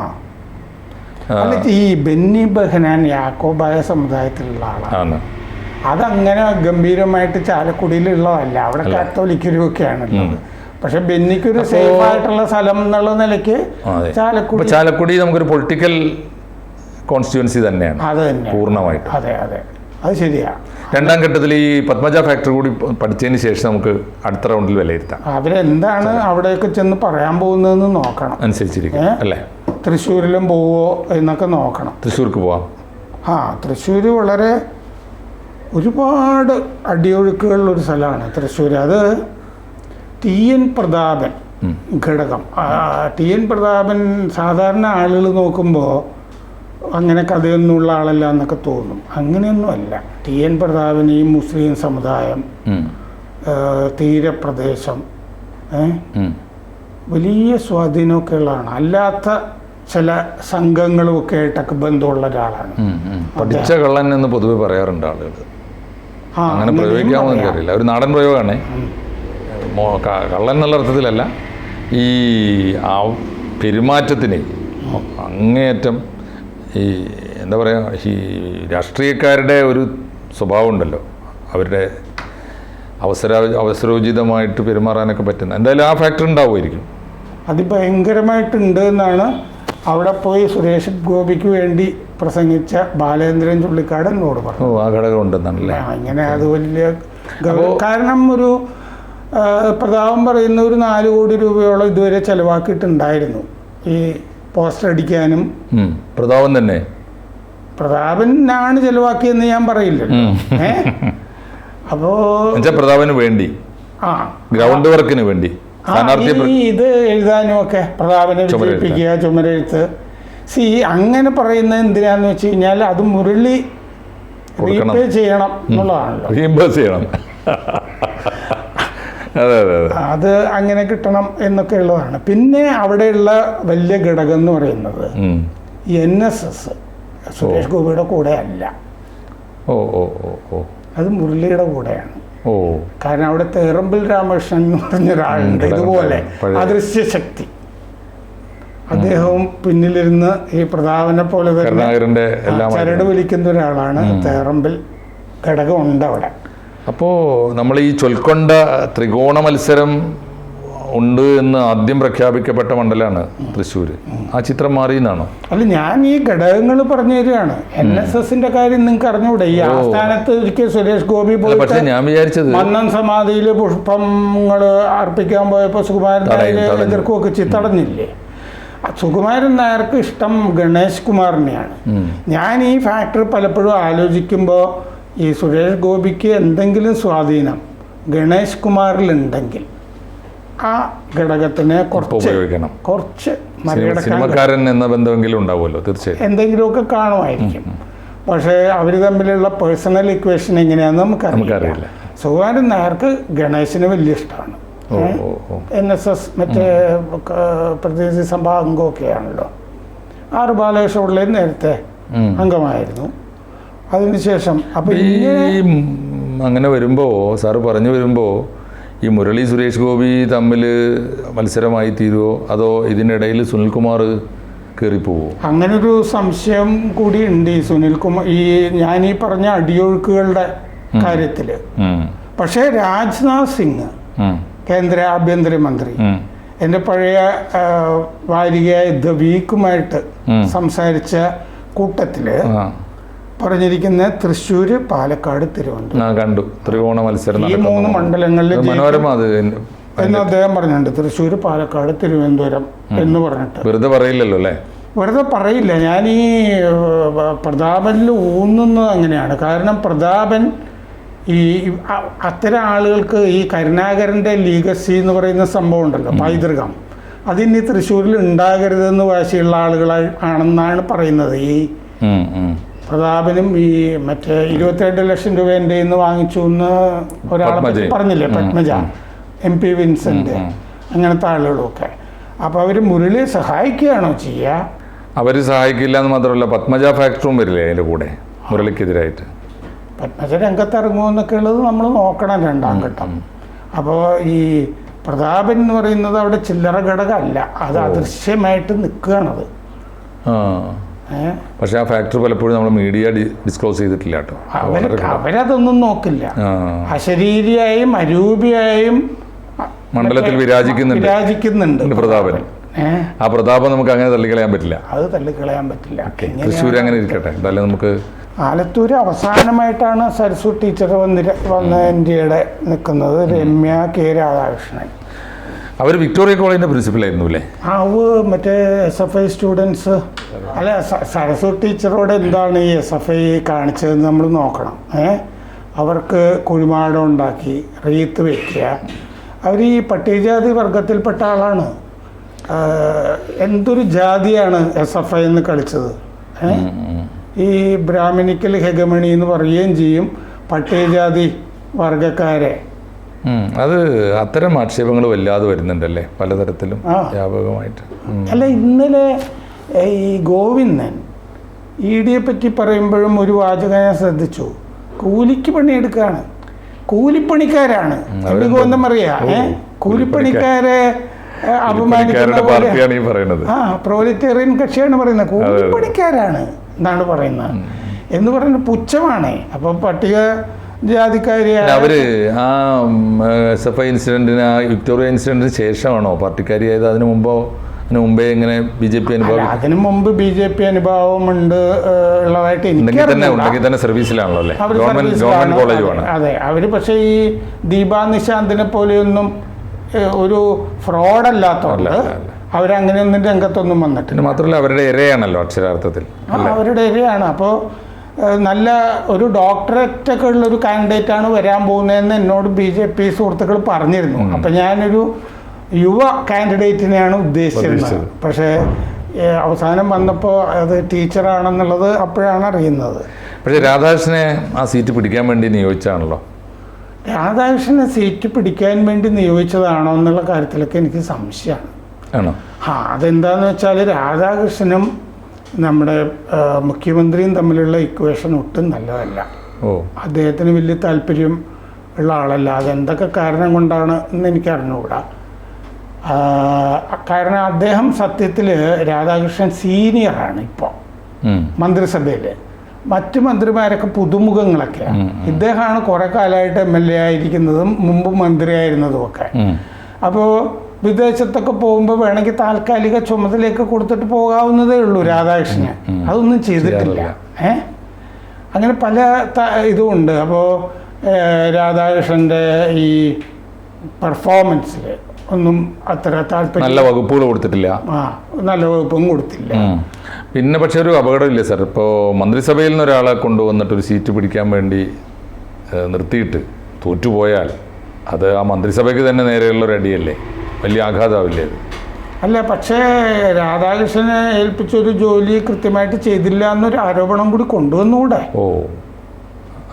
ഈ ബെന്നി ബെഹനാൻ യാക്കോബായ സമുദായത്തിലുള്ള ആളാണ്. അതങ്ങനെ ഗംഭീരമായിട്ട് ചാലക്കുടിയിലുള്ളതല്ല. അവിടെ കാത്തോലിക്കരുവൊക്കെയാണ് പക്ഷെ ബെന്നിക്കൊരു ഒരു സേഫ് ആയിട്ടുള്ള സ്ഥലം എന്നുള്ള നിലയ്ക്ക് അപ്പൊ ചാലക്കുടി ചാലക്കുടി നമുക്കൊരു പൊളിറ്റിക്കൽ കോൺസ്റ്റിറ്റ്യുവൻസി തന്നെയാണ്. അത് തന്നെ പൂർണമായിട്ട്. അതെ അതെ. അത് ശരിയാണ് രണ്ടാം ഘട്ടത്തിൽ ഈ പത്മജ ഫാക്ടറി കൂടി പഠിച്ചതിന് ശേഷം നമുക്ക് അടുത്ത റൗണ്ടിൽ വിലയിരുത്താം. അവരെന്താണ് അവിടെയൊക്കെ ചെന്ന് പറയാൻ പോകുന്നതെന്ന് നോക്കണം. അനുസരിച്ചിരിക്കും? അല്ലേ? തൃശ്ശൂരിലും പോവോ എന്നൊക്കെ നോക്കണം. തൃശ്ശൂർക്ക് പോവാം. ആ തൃശ്ശൂർ വളരെ ഒരുപാട് അടിയൊഴുക്കുകളുള്ള ഒരു സ്ഥലമാണ് തൃശ്ശൂർ അത് ടി എൻ പ്രതാപൻ ഘടകം. ടി എൻ പ്രതാപൻ സാധാരണ ആളുകൾ നോക്കുമ്പോൾ അങ്ങനെ കഥയൊന്നുമുള്ള ആളല്ല എന്നൊക്കെ തോന്നും. അങ്ങനെയൊന്നുമല്ല ടി എൻ പ്രതാപനെയും മുസ്ലിം സമുദായം തീരപ്രദേശം വലിയ സ്വാധീനമൊക്കെ ഉള്ളതാണ് അല്ലാത്ത ചില സംഘങ്ങളും ഒക്കെ ആയിട്ടൊക്കെ ബന്ധമുള്ള ഒരാളാണ്. പഠിച്ച കള്ളൻ എന്ന് പൊതുവെ പറയാറുണ്ട് ആളുകൾ. അങ്ങനെ പ്രയോഗിക്കാമോ എനിക്കറിയില്ല. ഒരു നാടൻ പ്രയോഗമാണ് കള്ളൻ എന്നുള്ള അർത്ഥത്തിലല്ല. ഈ ആ പെരുമാറ്റത്തിന് അങ്ങേയറ്റം ഈ എന്താ പറയുക ഈ രാഷ്ട്രീയക്കാരുടെ ഒരു സ്വഭാവമുണ്ടല്ലോ അവരുടെ അവസര അവസരോചിതമായിട്ട് പെരുമാറാനൊക്കെ പറ്റുന്ന എന്തായാലും ആ ഫാക്ടർ ഉണ്ടാവുമായിരിക്കും. അതിഭയങ്കരമായിട്ടുണ്ട് എന്നാണ് അവിടെ പോയി സുരേഷ് ഗോപിക്ക് വേണ്ടി പ്രസംഗിച്ച ബാലേന്ദ്രൻ ചുള്ളിക്കാട് എന്നോട് പറഞ്ഞു ഓ ആ ഘടകം ഉണ്ടെന്നാണല്ലേ അങ്ങനെ അത് വലിയ കാരണം ഒരു പ്രതാപം പറയുന്ന ഒരു നാല് കോടി രൂപയോളം ഇതുവരെ ചെലവാക്കിയിട്ടുണ്ടായിരുന്നു. ഈ പോസ്റ്റർ അടിക്കാനും. പ്രതാപൻ തന്നെ. പ്രതാപനാണ് ചെലവാക്കിയെന്ന് ഞാൻ പറയില്ല. ഏ? അപ്പോ പ്രതാപന് വേണ്ടി. ആ. ഗ്രൗണ്ട് വർക്കിന് വേണ്ടി. ഇത് എഴുതാനും ഒക്കെ പ്രതാപനെ. വിജയിപ്പിക്കുക ചുമരെഴുത്ത്. സി അങ്ങനെ പറയുന്നത് എന്തിനാന്ന് വെച്ച് കഴിഞ്ഞാൽ അത് മുരളി. റീപേ ചെയ്യണം എന്നുള്ളതാണല്ലോ. റീപേ ചെയ്യണം. അതെ അങ്ങനെ കിട്ടണം എന്നൊക്കെ ഉള്ളതാണ് പിന്നെ അവിടെയുള്ള വലിയ ഘടകം എന്ന് പറയുന്നത്. എൻ എസ് എസ് സുരേഷ് ഗോപിയുടെ കൂടെ അല്ല. ഓ ഓ ഓ ഓ. അത് മുരളിയുടെ കൂടെയാണ്. ഓ. കാരണം അവിടെ തേറമ്പിൽ രാമകൃഷ്ണൻ എന്ന് പറഞ്ഞ ഒരാളുണ്ട്. ഇതുപോലെ അദൃശ്യ ശക്തി അദ്ദേഹവും പിന്നിലിരുന്ന് ഈ പ്രതാപനെ പോലെ തന്നെ ചരട് വലിക്കുന്ന ഒരാളാണ് തേറമ്പിൽ ഘടകം ഉണ്ട് അവിടെ. അപ്പോൾ നമ്മൾ ഈ ചൊൽക്കൊണ്ട ത്രികോണ മത്സരം ഉണ്ട് എന്ന് ആദ്യം പ്രഖ്യാപിക്കപ്പെട്ട മണ്ഡലമാണ് തൃശ്ശൂർ ആ ചിത്രം മാറി എന്നാണോ അല്ല ഞാൻ ഈ ഘടകങ്ങൾ പറഞ്ഞു തരികയാണ്. എൻ എസ് എസിന്റെ കാര്യം നിങ്ങൾക്ക് അറിഞ്ഞൂടെ? ഈ ആസ്ഥാനത്ത് ഒരിക്കൽ സുരേഷ് ഗോപി പക്ഷെ ഞാൻ വിചാരിച്ചത് മന്നം സമാധിയിൽ പുഷ്പങ്ങൾ അർപ്പിക്കാൻ പോയപ്പോൾ സുകുമാരൻ എതിർക്കും ഒക്കെ തടഞ്ഞു. എതിർക്കുകയൊക്കെ ചെയ്ത് തടഞ്ഞില്ലേ? ആ സുകുമാരൻ നായർക്ക് ഇഷ്ടം ഗണേഷ് കുമാറിനെയാണ്. ഞാൻ ഈ ഫാക്ടർ പലപ്പോഴും ആലോചിക്കുമ്പോൾ ഈ സുരേഷ് ഗോപിക്ക് എന്തെങ്കിലും സ്വാധീനം ഗണേഷ് കുമാറിലുണ്ടെങ്കിൽ ആ ഘടകത്തിനെ കുറച്ച് ഉപയോഗിക്കണം. കുറച്ച് സിനിമക്കാരൻ എന്ന ബന്ധമെങ്കിലും ഉണ്ടാവുമല്ലോ തീർച്ചയായും എന്തെങ്കിലുമൊക്കെ കാണുമായിരിക്കും. പക്ഷേ അവർ തമ്മിലുള്ള പേഴ്സണൽ ഇക്വേഷൻ എങ്ങനെയാണെന്ന് നമുക്കറിയില്ല. സുകുമാരൻ നായർക്ക് ഗണേശിന് വലിയ ഇഷ്ടമാണ്. എൻ എസ് എസ് മറ്റേ പ്രതിനിധി സഭാ അംഗമൊക്കെയാണല്ലോ. ആർ ബാലകൃഷ്ണ പിള്ളയും നേരത്തെ അംഗമായിരുന്നു. അതിനുശേഷം അപ്പൊ ഈ അങ്ങനെ വരുമ്പോൾ സാറ് പറഞ്ഞു വരുമ്പോൾ ഈ മുരളി സുരേഷ് ഗോപി തമ്മിൽ മത്സരമായി തീരുവോ? അതോ ഇതിനിടയിൽ സുനിൽകുമാർ കയറിപ്പോവോ അങ്ങനൊരു സംശയം കൂടി ഉണ്ട് ഈ സുനിൽകുമാർ ഈ ഞാൻ ഈ പറഞ്ഞ അടിയൊഴുക്കുകളുടെ കാര്യത്തിൽ പക്ഷേ രാജ്നാഥ് സിംഗ് കേന്ദ്ര ആഭ്യന്തരമന്ത്രി എന്റെ പഴയ വാരികയായ ദ വീക്കുമായിട്ട് സംസാരിച്ച കൂട്ടത്തിൽ ആ. പറഞ്ഞിരിക്കുന്ന തൃശ്ശൂർ പാലക്കാട് തിരുവനന്തപുരം. കണ്ടു. ത്രികോണ മത്സരം ഈ മൂന്ന് മണ്ഡലങ്ങളിൽ മനോരമ അത് എന്ന് അദ്ദേഹം പറഞ്ഞിട്ടുണ്ട്. തൃശ്ശൂർ പാലക്കാട് തിരുവനന്തപുരം എന്ന് പറഞ്ഞിട്ട്. വെറുതെ പറയില്ലല്ലോ അല്ലേ? വെറുതെ പറയില്ല. ഞാൻ ഈ പ്രതാപനിൽ ഊന്നുന്നത് അങ്ങനെയാണ്. കാരണം പ്രതാപൻ ഈ അത്തരം ആളുകൾക്ക് ഈ കരുണാകരന്റെ ലീഗസി എന്ന് പറയുന്ന സംഭവം ഉണ്ടല്ലോ പൈതൃകം. അതിനി തൃശ്ശൂരിൽ ഉണ്ടാകരുതെന്ന് വാശിയുള്ള ആളുകളായി ആണെന്നാണ് പറയുന്നത് ഈ. പ്രതാപനും ഈ മറ്റേ ഇരുപത്തിരണ്ട് ലക്ഷം രൂപ എന്റെ ഇന്ന് വാങ്ങിച്ചു എന്ന് ഒരാളെ പറ്റി. പറഞ്ഞില്ലേ? പത്മജ. M P Vincent. അങ്ങനത്തെ ആളുകളൊക്കെ. അപ്പോൾ അവർ മുരളിയെ സഹായിക്കുകയാണോ ചെയ്യുക അവർ സഹായിക്കില്ല എന്ന് മാത്രമല്ല പത്മജ ഫാക്ടറും വരില്ലേ അതിന്റെ കൂടെ മുരളിക്കെതിരായിട്ട്? പത്മജ രംഗത്തിറങ്ങുമോ എന്നൊക്കെ ഉള്ളത് നമ്മൾ നോക്കണം രണ്ടാം ഘട്ടം. അപ്പോൾ ഈ പ്രതാപൻ എന്ന് പറയുന്നത് അവിടെ ചില്ലറ ഘടകമല്ല. അത് അദൃശ്യമായിട്ട് നിൽക്കുകയാണത്. പക്ഷെ ആ ഫാക്ടർ പലപ്പോഴും നമ്മൾ മീഡിയ ഡിസ്ക്ലോസ് ചെയ്തിട്ടില്ല കേട്ടോ. അവരതൊന്നും നോക്കില്ല. അശരീരിയായും അരൂപിയായും മണ്ഡലത്തിൽ വിരാജിക്കുന്നുണ്ട്. വിരാജിക്കുന്നുണ്ട് പ്രതാപൻ. ആ പ്രതാപം നമുക്ക് അങ്ങനെ തള്ളിക്കളയാൻ പറ്റില്ല. അത് തള്ളിക്കളയാൻ പറ്റില്ല. തൃശ്ശൂർ അങ്ങനെ ഇരിക്കട്ടെ. എന്തായാലും നമുക്ക് ആലത്തൂർ അവസാനമായിട്ടാണ് സരസു ടീച്ചർ വന്നിര വന്ന ഇന്ത്യയുടെ നിൽക്കുന്നത്. രമ്യ കെ രാധാകൃഷ്ണൻ. അവർ വിക്ടോറിയ കോളേജിന്റെ പ്രിൻസിപ്പൽ ആയിരുന്നു അല്ലേ? അവ മറ്റേ എസ് എഫ് ഐ സ്റ്റുഡൻസ് അല്ല സരസ്വതി സരസ്വ ടീച്ചറോട് എന്താണ് ഈ എസ് എഫ് ഐ കാണിച്ചതെന്ന് നമ്മൾ നോക്കണം. ഏ? അവർക്ക് കുഴിമാടം ഉണ്ടാക്കി റീത്ത് വെക്കുക. അവർ ഈ പട്ടികജാതി വർഗത്തിൽപ്പെട്ട ആളാണ്. എന്തൊരു ജാതിയാണ് എസ് എഫ് ഐ എന്ന് കളിച്ചത്. ഏ? ഈ ബ്രാഹ്മണിക്കൽ ഹെഗമണി എന്ന് പറയുകയും ചെയ്യും പട്ടികജാതി വർഗക്കാരെ. അത് അത്തരം ആക്ഷേപങ്ങൾ വല്ലാതെ വരുന്നുണ്ടല്ലേ പലതരത്തിലും. വ്യാപകമായിട്ട്. അല്ല ഇന്നലെ ഈ ഗോവിന്ദൻ ഇ ഡിയെ പറ്റി പറയുമ്പോഴും ഒരു വാചകം ഞാൻ ശ്രദ്ധിച്ചു. കൂലിക്ക് പണിയെടുക്കുകയാണ് കൂലിപ്പണിക്കാരാണ്. അവരെന്താ? പറയാ കൂലിപ്പണിക്കാരെ. അപമാനിക്കുന്ന പോലെ. ആ പ്രോലിറ്റേറിയൻ കക്ഷിയാണ് പറയുന്നത്. കൂലിപ്പണിക്കാരാണ് എന്നാണ് പറയുന്നത്. എന്ന് പറയുന്നത് പുച്ഛമാണ്. അപ്പൊ പട്ടിക ജാതിക്കാരിയായ അവർ ആ എസ് എഫ് ഐ ഇൻസിഡന്റിന് ആ വിക്ടോറിയ ഇൻസിഡന്റിന് ശേഷമാണോ പാർട്ടിക്കാരിയായത്? അതിനു മുമ്പോ അതിനു മുമ്പേ ഇങ്ങനെ ബി ജെ പി അനുഭവം? അതിനു മുമ്പ് ബി ജെ പി അനുഭവം ഉണ്ട് ഉള്ളതായിട്ട് തന്നെ. ഉണ്ടെങ്കിൽ തന്നെ സർവീസിലാണല്ലോ അല്ലേ? ഗവൺമെന്റ്. ഗവൺമെന്റ് കോളേജുമാണ്. അതെ. അവർ പക്ഷേ ഈ ദീപാ നിശാന്തിനെ പോലെയൊന്നും ഒരു ഫ്രോഡ് അല്ലാത്തവരല്ല അല്ല, അല്ല. അവരങ്ങനെയൊന്നും രംഗത്തൊന്നും വന്നിട്ടില്ല. മാത്രമല്ല അവരുടെ ഇരയാണല്ലോ അക്ഷരാർത്ഥത്തിൽ. അവരുടെ ഇരയാണ്. അപ്പോൾ നല്ല ഒരു ഡോക്ടറേറ്റ് ഒക്കെ ഉള്ള ഒരു കാൻഡിഡേറ്റ് ആണ് വരാൻ പോകുന്നതെന്ന് എന്നോട് ബി ജെ പി സുഹൃത്തുക്കൾ പറഞ്ഞിരുന്നു. അപ്പം ഞാനൊരു യുവ കാൻഡിഡേറ്റിനെയാണ് ഉദ്ദേശിച്ചിരുന്നത്. ഉദ്ദേശിച്ചത്. പക്ഷേ അവസാനം വന്നപ്പോൾ അത് ടീച്ചറാണെന്നുള്ളത് അപ്പോഴാണ് അറിയുന്നത്. പക്ഷേ രാധാകൃഷ്ണനെ ആ സീറ്റ് പിടിക്കാൻ വേണ്ടി നിയോഗിച്ചാണല്ലോ? രാധാകൃഷ്ണനെ സീറ്റ് പിടിക്കാൻ വേണ്ടി നിയോഗിച്ചതാണോ എന്നുള്ള കാര്യത്തിലൊക്കെ എനിക്ക് സംശയമാണ്. ആണോ? ആ അതെന്താന്ന് വെച്ചാൽ രാധാകൃഷ്ണനും നമ്മുടെ മുഖ്യമന്ത്രിയും തമ്മിലുള്ള ഇക്വേഷൻ ഒട്ടും നല്ലതല്ല. ഓ. അദ്ദേഹത്തിന് വലിയ താല്പര്യം ഉള്ള ആളല്ല. അതെന്തൊക്കെ കാരണം കൊണ്ടാണ് എന്ന് എനിക്ക് അറിഞ്ഞുകൂടാ. കാരണം അദ്ദേഹം സത്യത്തിൽ രാധാകൃഷ്ണൻ സീനിയറാണ് ഇപ്പോൾ. മന്ത്രിസഭയിൽ മറ്റു മന്ത്രിമാരൊക്കെ പുതുമുഖങ്ങളൊക്കെയാണ് ഇദ്ദേഹമാണ് കുറെ കാലമായിട്ട് എം എൽ എ ആയിരിക്കുന്നതും മുമ്പ് മന്ത്രിയായിരുന്നതും ഒക്കെ അപ്പോൾ വിദേശത്തൊക്കെ പോകുമ്പോൾ വേണമെങ്കിൽ താൽക്കാലിക ചുമതലയൊക്കെ കൊടുത്തിട്ട് പോകാവുന്നതേ ഉള്ളൂ രാധാകൃഷ്ണന്. അതൊന്നും ചെയ്തിട്ടില്ല. ഏ? അങ്ങനെ പല ഇതുമുണ്ട്. അപ്പോൾ രാധാകൃഷ്ണന്റെ ഈ പെർഫോമൻസിൽ ഒന്നും അത്ര താല്പര്യം നല്ല വകുപ്പുകൾ കൊടുത്തിട്ടില്ല. ആ നല്ല വകുപ്പും കൊടുത്തില്ല. പിന്നെ പക്ഷെ ഒരു അപകടമില്ലേ സാർ. ഇപ്പോൾ മന്ത്രിസഭയിൽ നിന്ന് ഒരാളെ കൊണ്ടുവന്നിട്ട് ഒരു സീറ്റ് പിടിക്കാൻ വേണ്ടി നിർത്തിയിട്ട് തോറ്റുപോയാൽ അത് ആ മന്ത്രിസഭയ്ക്ക് തന്നെ നേരെയുള്ള ഒരു അടിയല്ലേ? വലിയ ആഘാതമാവില്ലേ അത്? അല്ല പക്ഷേ രാധാകൃഷ്ണനെ ഏൽപ്പിച്ചൊരു ജോലി കൃത്യമായിട്ട് ചെയ്തില്ല എന്നൊരു ആരോപണം കൂടി കൊണ്ടുവന്നുകൂടെ? ഓ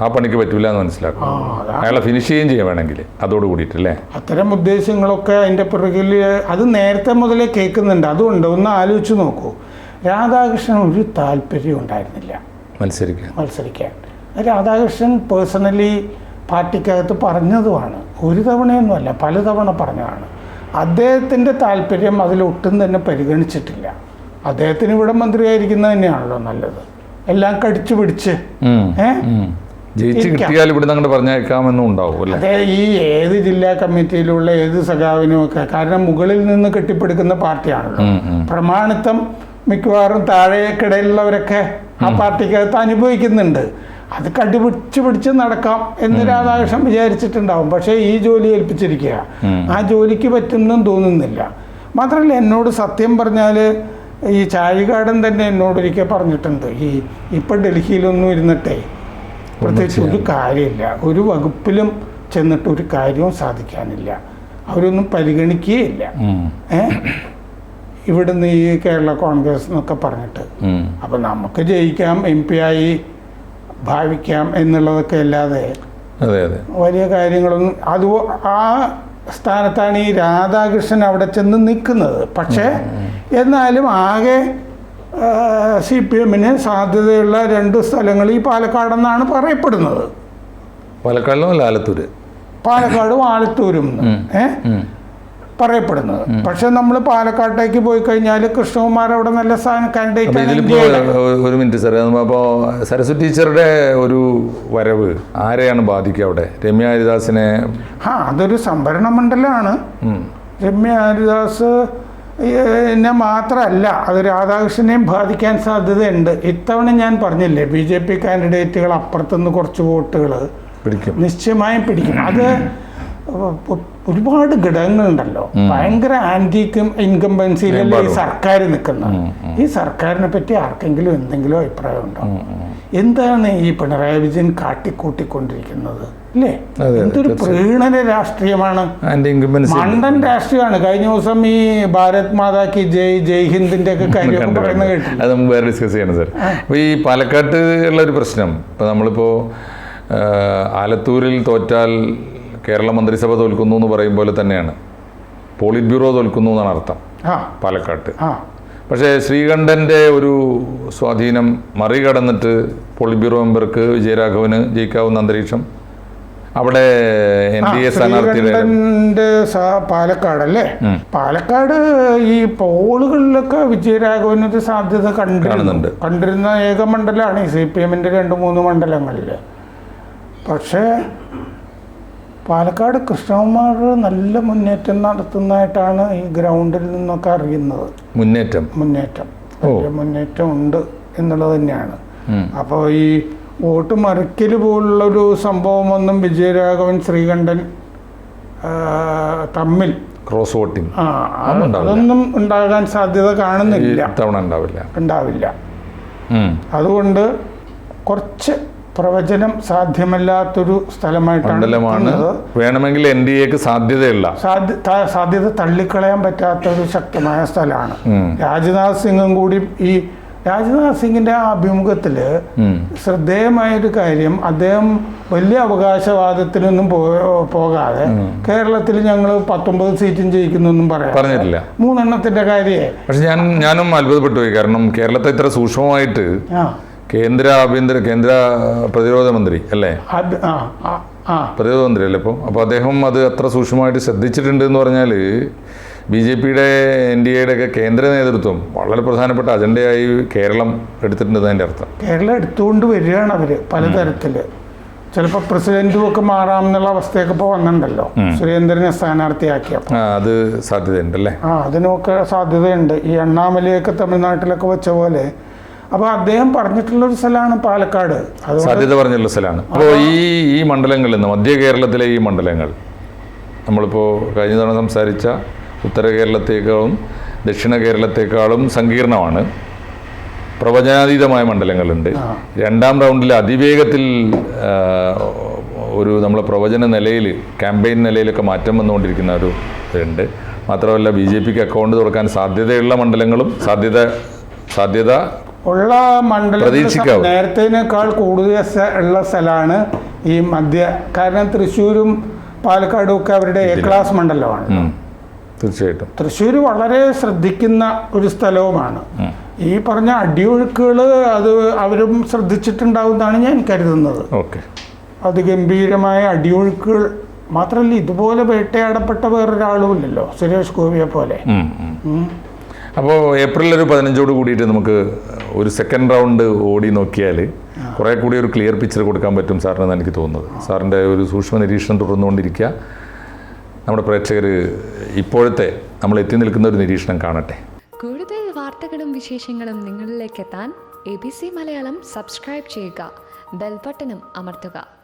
ആ പണിക്ക് പറ്റില്ല എന്ന് മനസ്സിലാക്കും അയാളെ ഫിനിഷ് ചെയ്യുകയും ചെയ്യാൻ വേണമെങ്കിൽ അതോട് കൂടിയിട്ടല്ലേ? അത്തരം ഉദ്ദേശങ്ങളൊക്കെ അതിന്റെ പിറകിൽ അത് നേരത്തെ മുതലേ കേൾക്കുന്നുണ്ട്. അതുകൊണ്ട് ഒന്ന് ആലോചിച്ച് നോക്കൂ. രാധാകൃഷ്ണൻ ഒരു താല്പര്യം ഉണ്ടായിരുന്നില്ല. മത്സരിക്കാൻ. മത്സരിക്കാൻ. രാധാകൃഷ്ണൻ പേഴ്സണലി പാർട്ടിക്കകത്ത് പറഞ്ഞതുമാണ്. ഒരു തവണയൊന്നുമല്ല പലതവണ പറഞ്ഞതാണ്. അദ്ദേഹത്തിന്റെ താല്പര്യം അതിലൊട്ടും തന്നെ പരിഗണിച്ചിട്ടില്ല അദ്ദേഹത്തിന് ഇവിടെ മന്ത്രിയായിരിക്കുന്നത് തന്നെയാണല്ലോ നല്ലത് എല്ലാം കടിച്ചു പിടിച്ച് ഉം. ഏ ഉം. ജയിച്ച് ഇരിക്കാം. കിട്ടിയാൽ ഇവിടെ അങ്ങോട്ട് പറഞ്ഞേക്കാമെന്നും ഉണ്ടാവും അല്ലേ അതെ ഈ ഏത് ജില്ലാ കമ്മിറ്റിയിലുള്ള ഏത് സഖാവിനും ഒക്കെ കാരണം മുകളിൽ നിന്ന് കെട്ടിപ്പടുക്കുന്ന പാർട്ടിയാണല്ലോ. പ്രമാണിത്വം മിക്കവാറും താഴേക്കിടയിലുള്ളവരൊക്കെ ആ പാർട്ടിക്കകത്ത് അനുഭവിക്കുന്നുണ്ട് അത് കടിപിടിച്ച് പിടിച്ച് നടക്കാം എന്ന് രാധാകൃഷ്ണൻ വിചാരിച്ചിട്ടുണ്ടാവും. പക്ഷേ ഈ ജോലി ഏൽപ്പിച്ചിരിക്കുക. ആ ജോലിക്ക് പറ്റുമെന്നും തോന്നുന്നില്ല. മാത്രമല്ല എന്നോട് സത്യം പറഞ്ഞാൽ ഈ ചാഴികാടൻ തന്നെ എന്നോട് ഒരിക്കൽ പറഞ്ഞിട്ടുണ്ട്. ഈ ഇപ്പം ഡൽഹിയിലൊന്നും ഇരുന്നിട്ടേ പ്രത്യേകിച്ച് ഒരു കാര്യമില്ല. ഒരു വകുപ്പിലും ചെന്നിട്ട് ഒരു കാര്യവും സാധിക്കാനില്ല. അവരൊന്നും പരിഗണിക്കുകയില്ല. ഏ? ഇവിടുന്ന് ഈ കേരള കോൺഗ്രസ് എന്നൊക്കെ പറഞ്ഞിട്ട്. അപ്പം നമുക്ക് ജയിക്കാം. എം പി ആയി ഭാവിക്കാം എന്നുള്ളതൊക്കെ അല്ലാതെ അതെ അതെ. വലിയ കാര്യങ്ങളൊന്നും അത് ആ സ്ഥാനത്താണ് ഈ രാധാകൃഷ്ണൻ അവിടെ ചെന്ന് നിൽക്കുന്നത്. പക്ഷേ എന്നാലും ആകെ സി പി എമ്മിന് സാധ്യതയുള്ള രണ്ട് സ്ഥലങ്ങൾ ഈ പാലക്കാടെന്നാണ് പറയപ്പെടുന്നത്. പാലക്കാടിലും പാലക്കാടും ആലത്തൂരും. ഉം. പറയപ്പെടുന്നത്. പക്ഷെ നമ്മൾ പാലക്കാട്ടേക്ക് പോയി കഴിഞ്ഞാൽ കൃഷ്ണകുമാർ അവിടെ നല്ല കാൻഡിഡേറ്റ് ഒരു മിനിറ്റ് സാർ അപ്പോ സരസ്വതി ടീച്ചറുടെ ഒരു വരവ് ആരെയാണ് ബാധിക്കുക അവിടെ? രമ്യ ഹരിദാസിനെ ആ അതൊരു സംഭരണ മണ്ഡലമാണ്. രമ്യ ഹരിദാസ് എന്നെ മാത്രമല്ല അത് രാധാകൃഷ്ണനെയും ബാധിക്കാൻ സാധ്യതയുണ്ട്. ഇത്തവണ ഞാൻ പറഞ്ഞില്ലേ ബി ജെ പി കാൻഡിഡേറ്റുകൾ അപ്പുറത്തുനിന്ന് കുറച്ച് വോട്ടുകൾ പിടിക്കും. നിശ്ചയമായും പിടിക്കും. അത് ഒരുപാട് ഘടകങ്ങളുണ്ടല്ലോ. ഭയങ്കര ആന്റി ഇൻകംബൻസിയിലല്ലേ ഈ സർക്കാർ നിൽക്കുന്നത് ഈ സർക്കാരിനെ പറ്റി ആർക്കെങ്കിലും എന്തെങ്കിലും അഭിപ്രായം ഉണ്ടോ? എന്താണ് ഈ പിണറായി വിജയൻ കാട്ടിക്കൂട്ടിക്കൊണ്ടിരിക്കുന്നത്? അല്ലേ? എന്തൊരു പ്രീണന രാഷ്ട്രീയമാണ്. മണ്ടൻ രാഷ്ട്രീയമാണ്. കഴിഞ്ഞ ദിവസം ഈ ഭാരത് മാതാക്ക് ജയ് ജയ് ഹിന്ദിന്റെ ഒക്കെ കാര്യം പറയുന്നത് അത് നമുക്ക് വേറെ ഡിസ്കസ് ചെയ്യണം സാർ ഈ പാലക്കാട്ട് ഉള്ള ഒരു പ്രശ്നം. ഇപ്പൊ നമ്മളിപ്പോ ആലത്തൂരിൽ തോറ്റാൽ കേരള മന്ത്രിസഭ തോൽക്കുന്നു എന്ന് പറയും പോലെ തന്നെയാണ്. പോളിറ്റ് ബ്യൂറോ തോൽക്കുന്നു എന്നാണ് അർത്ഥം. പാലക്കാട്ട്. പക്ഷേ ശ്രീകണ്ഠന്റെ ഒരു സ്വാധീനം മറികടന്നിട്ട് പോളിറ്റ് ബ്യൂറോ മെമ്പർക്ക് വിജയരാഘവന് ജയിക്കാവുന്ന അന്തരീക്ഷം. അവിടെ എൻ ഡി എ സ്ഥാനാർത്ഥിയുടെ പാലക്കാട് അല്ലേ പാലക്കാട് ഈ പോളുകളിലൊക്കെ വിജയരാഘവനൊരു സാധ്യത കണ്ടിരുന്നുണ്ട് കണ്ടിരുന്ന ഏക മണ്ഡലമാണ് ഈ സി പി എമ്മിന്റെ രണ്ട് മൂന്ന് മണ്ഡലങ്ങളിൽ പക്ഷേ പാലക്കാട് കൃഷ്ണകുമാർ നല്ല മുന്നേറ്റം നടത്തുന്നതായിട്ടാണ് ഈ ഗ്രൗണ്ടിൽ നിന്നൊക്കെ അറിയുന്നത്. മുന്നേറ്റം? മുന്നേറ്റം. മുന്നേറ്റം ഉണ്ട് എന്നുള്ളത് തന്നെയാണ്. അപ്പോൾ ഈ വോട്ട് മറിക്കൽ പോലുള്ളൊരു സംഭവമൊന്നും വിജയരാഘവൻ ശ്രീകണ്ഠൻ തമ്മിൽ. ക്രോസ് വോട്ടിംഗ് ആ, അതൊന്നും ഉണ്ടാകാൻ സാധ്യത കാണുന്നില്ല. തവണ ഉണ്ടാവില്ല. ഉണ്ടാവില്ല. അതുകൊണ്ട് കുറച്ച് പ്രവചനം സാധ്യമല്ലാത്തൊരു സ്ഥലമായിട്ടാണ് വേണമെങ്കിൽ എൻ ഡി എക്ക് സാധ്യതയുള്ള സാധ്യത തള്ളിക്കളയാൻ പറ്റാത്ത ഒരു ശക്തമായ സ്ഥലമാണ്. രാജ്നാഥ് സിംഗും കൂടി ഈ രാജ്നാഥ് സിംഗിന്റെ ആ അഭിമുഖത്തിൽ. ശ്രദ്ധേയമായൊരു കാര്യം അദ്ദേഹം വലിയ അവകാശവാദത്തിനൊന്നും ഒന്നും പോകാതെ കേരളത്തിൽ ഞങ്ങൾ പത്തൊമ്പത് സീറ്റും ജയിക്കുന്നൊന്നും പറയാം. പറഞ്ഞിട്ടില്ല. മൂന്നെണ്ണത്തിന്റെ കാര്യേ. പക്ഷെ ഞാൻ ഞാനും അത്ഭുതപ്പെട്ടു പോയി. കാരണം കേരളത്തെ ഇത്ര സൂക്ഷ്മമായിട്ട് ആ. കേന്ദ്ര ആഭ്യന്തര കേന്ദ്ര പ്രതിരോധ മന്ത്രി അല്ലേ? പ്രതിരോധ മന്ത്രി അല്ലേ ഇപ്പം? അപ്പോൾ അദ്ദേഹം അത് അത്ര സൂക്ഷ്മമായിട്ട് ശ്രദ്ധിച്ചിട്ടുണ്ട് എന്ന് പറഞ്ഞാൽ ബി ജെ പിയുടെ എൻ ഡി എയുടെ ഒക്കെ കേന്ദ്ര നേതൃത്വം വളരെ പ്രധാനപ്പെട്ട അജണ്ടയായി കേരളം എടുത്തിട്ടുണ്ട് അതിന്റെ അർത്ഥം. കേരളം എടുത്തുകൊണ്ട് വരികയാണ് അവർ പലതരത്തിൽ ചിലപ്പോൾ പ്രസിഡന്റും ഒക്കെ മാറാം എന്നുള്ള അവസ്ഥയൊക്കെ ഇപ്പോൾ വന്നിട്ടുണ്ടല്ലോ. സുരേന്ദ്രനെ സ്ഥാനാർത്ഥിയാക്കിയപ്പോൾ അത് സാധ്യതയുണ്ട് അല്ലേ? ആ അതിനൊക്കെ സാധ്യതയുണ്ട്. ഈ അണ്ണാമലയൊക്കെ തമിഴ്നാട്ടിലൊക്കെ വെച്ച പോലെ അപ്പോൾ അദ്ദേഹം പറഞ്ഞിട്ടുള്ള ഒരു സ്ഥലമാണ് പാലക്കാട്. സാധ്യത പറഞ്ഞുള്ള സ്ഥലമാണ്. അപ്പോൾ ഈ ഈ മണ്ഡലങ്ങളിൽ നിന്ന് മധ്യ കേരളത്തിലെ ഈ മണ്ഡലങ്ങൾ നമ്മളിപ്പോൾ കഴിഞ്ഞ തവണ സംസാരിച്ച ഉത്തര കേരളത്തേക്കാളും ദക്ഷിണ കേരളത്തേക്കാളും സങ്കീർണമാണ്. പ്രവചനാതീതമായ മണ്ഡലങ്ങളുണ്ട്. രണ്ടാം റൗണ്ടിൽ അതിവേഗത്തിൽ ഒരു നമ്മളെ പ്രവചന നിലയിൽ ക്യാമ്പയിൻ നിലയിലൊക്കെ മാറ്റം വന്നുകൊണ്ടിരിക്കുന്ന ഒരു ഇതുണ്ട്. മാത്രമല്ല ബി ജെ പിക്ക് അക്കൗണ്ട് തുറക്കാൻ സാധ്യതയുള്ള മണ്ഡലങ്ങളും സാധ്യത സാധ്യത ഉള്ള മണ്ഡലം. നേരത്തേനേക്കാൾ കൂടുതൽ ഉള്ള സ്ഥലമാണ് ഈ മധ്യ കാരണം തൃശ്ശൂരും പാലക്കാടും ഒക്കെ അവരുടെ എ ക്ലാസ് മണ്ഡലമാണ്. തീർച്ചയായിട്ടും. തൃശ്ശൂർ വളരെ ശ്രദ്ധിക്കുന്ന ഒരു സ്ഥലവുമാണ്. ഈ പറഞ്ഞ അടിയൊഴുക്കുകൾ അത് അവരും ശ്രദ്ധിച്ചിട്ടുണ്ടാവുമെന്നാണ് ഞാൻ കരുതുന്നത്. ഓക്കെ. അതിഗംഭീരമായ അടിയൊഴുക്കുകൾ മാത്രമല്ല ഇതുപോലെ വേട്ടയാടപ്പെട്ട വേറൊരാളുമില്ലല്ലോ സുരേഷ് ഗോപിയെ പോലെ. അപ്പോൾ ഏപ്രിൽ ഒരു പതിനഞ്ചോട് കൂടിയിട്ട് നമുക്ക് ഒരു സെക്കൻഡ് റൗണ്ട് ഓടി നോക്കിയാൽ കുറേ കൂടി ഒരു ക്ലിയർ പിക്ചർ കൊടുക്കാൻ പറ്റും സാറിനെന്ന് എനിക്ക് തോന്നുന്നത്. സാറിന്റെ ഒരു സൂക്ഷ്മ നിരീക്ഷണം തുടർന്നുകൊണ്ടിരിക്കുക. നമ്മുടെ പ്രേക്ഷകർ ഇപ്പോഴത്തെ നമ്മൾ എത്തി നിൽക്കുന്ന ഒരു നിരീക്ഷണം കാണട്ടെ. കൂടുതൽ വാർത്തകളും വിശേഷങ്ങളും നിങ്ങളിലേക്ക് എത്താൻ A B C Malayalam subscribe ചെയ്യുക. ബെൽബട്ടനും അമർത്തുക.